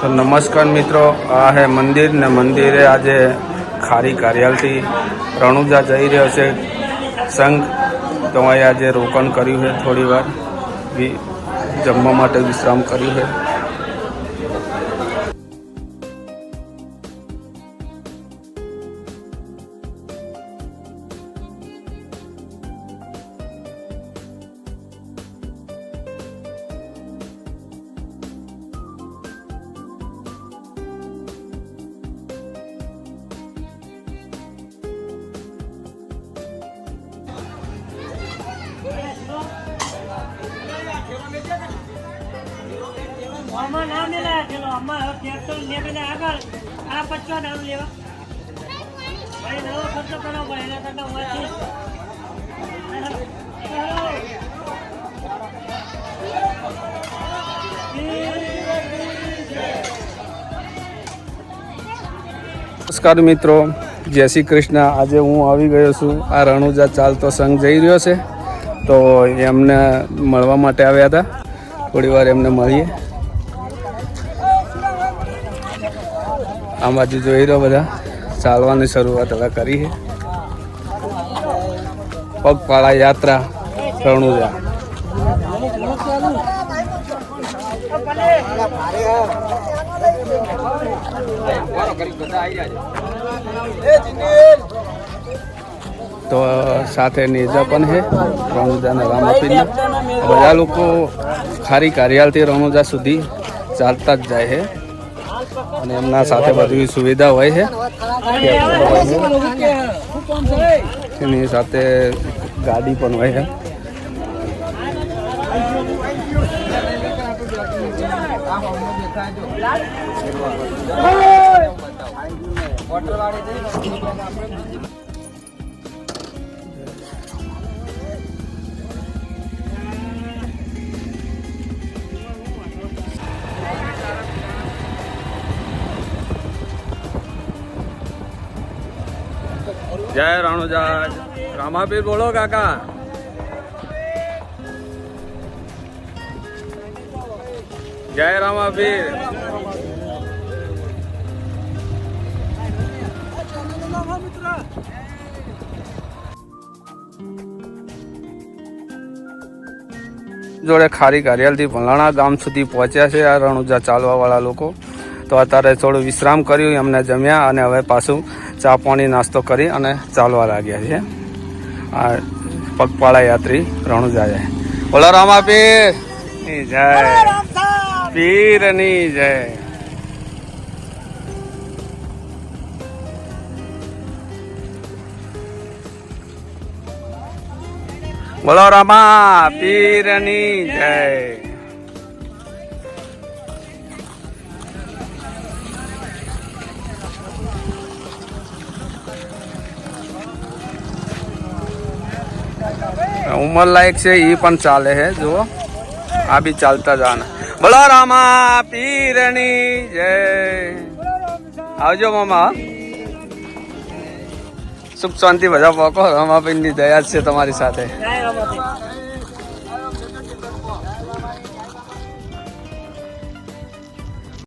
તો નમસ્કાર મિત્રો, આ હે મંદિર ને મંદિરે આજે ખારી કાર્યાલથી રણુજા જઈ રહ્યો છે સંઘ. તો અહીંયા આજે રોકાણ કર્યું છે થોડી વાર જમવા માટે વિશ્રામ કર્યું છે. નમસ્કાર મિત્રો, જય શ્રી કૃષ્ણ. આજે હું આવી ગયો છું. આ રણુજા ચાલતો સંઘ જઈ રહ્યો છે. તો એમને મળવા માટે આવ્યા હતા. થોડી વાર એમને મળીએ. આ બાજુ જોઈ રહ્યો બધા. ચાલવાની શરૂઆત હવે કરી છે. પગપાળા યાત્રા રણુજા. તો સાથે નેજા પણ છે રણુજાના આપીને બધા લોકો ખારી કાર્યાલથી રણુજા સુધી ચાલતા જ જાય છે. અને એમના સાથે બધી સુવિધા હોય છે. એની સાથે ગાડી પણ હોય છે. જય રણુજા રામાપીર બોલો કાકા. જય રામાપીર. જોડે ખારી કાર્યાલથી ભલાણા ગામ સુધી પહોંચ્યા છે આ રણુજા ચાલવાવાળા લોકો. તો અત્યારે થોડું વિશ્રામ કર્યું એમને જમ્યા અને હવે પાછું ચા પાણી નાસ્તો કરી અને ચાલવા લાગ્યા છે આ પગપાળા યાત્રી રણુજા જાય. બોલો રામા પીર જય. પીરની જય. બોલો રામા પીરની જય. ઉંમર લાયક છે એ પણ ચાલે છે, જુઓ. આ બી ચાલતા જવાના બોલો રામા, પીરની જય. આવજો મામા સુખ શાંતિ, બધા પોકો. રામાપીરની દયા છે તમારી સાથે.